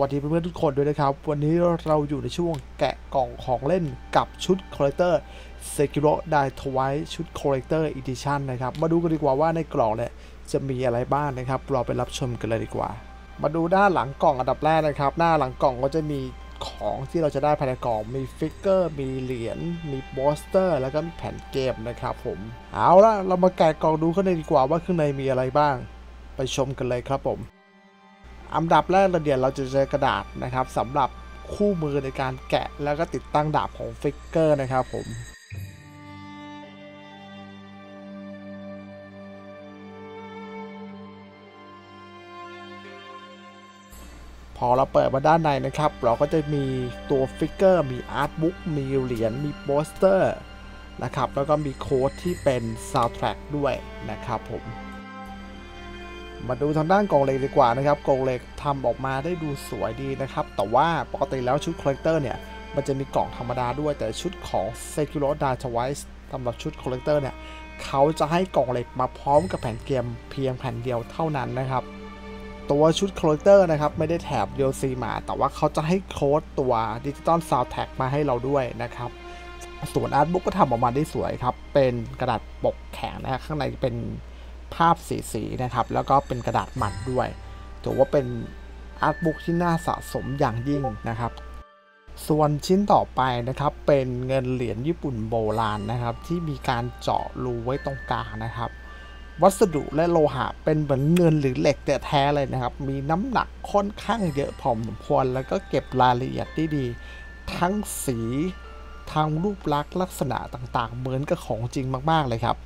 วัสดีเพื่อนๆทุกคนด้วยนะครับ วันนี้เราอยู่ในช่วงแกะกล่องของเล่นกับชุดคอลเลกเตอร์เซกิโรไดทวายชุดคอลเลกเตอร์อีดิชันนะครับ มาดูกันดีกว่าว่าในกล่องเนี่ยจะมีอะไรบ้างนะครับ เราไปรับชมกันเลยดีกว่า มาดูด้านหลังกล่องอันดับแรกนะครับ หน้าหลังกล่องก็จะมีของที่เราจะได้ภายในกล่องมีฟิกเกอร์ มีเหรียญ มีโปสเตอร์ แล้วก็มีแผ่นเกมนะครับผม เอาละเรามาแกะกล่องดูข้างในดีกว่าว่าข้างในมีอะไรบ้าง ไปชมกันเลยครับผม อันดับแรกเราเดี๋ยวเราจะเจอกระดาษนะครับสำหรับคู่มือในการแกะแล้วก็ติดตั้งดาบของฟิกเกอร์นะครับผมพอเราเปิดมาด้านในนะครับ เราก็จะมีตัวฟิกเกอร์มีอาร์ตบุ๊กมีเหรียญมีโปสเตอร์นะครับ แล้วก็มีโค้ดที่เป็นซาวด์แทร็กด้วยนะครับผม มาดูทางด้านกล่องเหล็กดีกว่านะครับกล่องเหล็กทำออกมาได้ดูสวยดีนะครับ แต่ว่าปกติแล้วชุดคอลเลกเตอร์เนี่ย มันจะมีกล่องธรรมดาด้วยแต่ชุดของ s e c u r o d a t a w i s e สำหรับชุดคอลเลกเตอร์เนี่ย เขาจะให้กล่องเหล็กมาพร้อมกับแผ่นเกมเพียงแผ่นเดียวเท่านั้นนะครับ ตัวชุดคอลเลกเตอร์นะครับ ไม่ได้แถบ DLC มา แต่ว่าเขาจะให้โค้ดตัวดิจิตอลซาวด์แท็กมาให้เราด้วยนะครับส่วนอาร์ตบุ๊กก็ทำออกมาได้สวยครับ เป็นกระดาษปกแข็งนะครับข้างในเป็น ภาพสีสีนะครับ แล้วก็เป็นกระดาษหมันด้วยถือว่าเป็นอาร์ตบุ๊กที่น่าสะสมอย่างยิ่งนะครับ ส่วนชิ้นต่อไปนะครับ เป็นเงินเหรียญญี่ปุ่นโบราณนะครับ ที่มีการเจาะรูไว้ตรงกลางนะครับ วัสดุและโลหะเป็นเหมือนเงินหรือเหล็กแต่แท้เลยนะครับ มีน้ำหนักค่อนข้างเยอะพอสมควร แล้วก็เก็บรายละเอียดได้ดี ทั้งสีทางรูปลักษณ์ลักษณะต่างๆ เหมือนกับของจริงมาก ๆ เลยครับ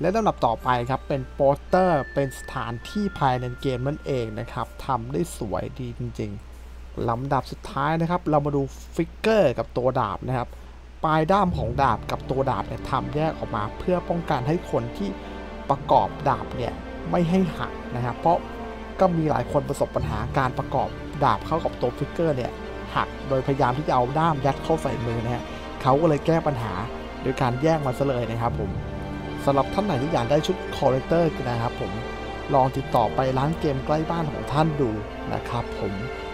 และลำดับต่อไปครับ เป็นโปสเตอร์เป็นสถานที่ภายในเกมนั่นเองนะครับทำได้สวยดีจริงๆลำดับสุดท้ายนะครับ เรามาดูฟิกเกอร์กับตัวดาบนะครับ ปลายด้ามของดาบกับตัวดาบเนี่ยทำแยกออกมา เพื่อป้องกันให้คนที่ประกอบดาบเนี่ยไม่ให้หักนะครับ เพราะก็มีหลายคนประสบปัญหาการประกอบดาบเข้ากับตัวฟิกเกอร์เนี่ยหักโดยพยายามที่จะเอาด้ามยัดเข้าใส่มือนะฮะเขาก็เลยแก้ปัญหาโดยการแยกมันซะเลยนะครับผม สำหรับท่านไหนที่อยากได้ชุดคอลเลกเตอร์นะครับผมลองติดต่อไปร้านเกมใกล้บ้านของท่านดูนะครับผม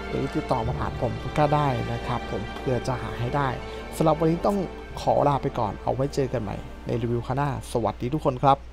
หรือติดต่อมาผ่านผมก็ได้นะครับ ผมเพื่อจะหาให้ได้สำหรับวันนี้ต้องขอลาไปก่อนเอาไว้เจอกันใหม่ในรีวิวคณะหน้า สวัสดีทุกคนครับ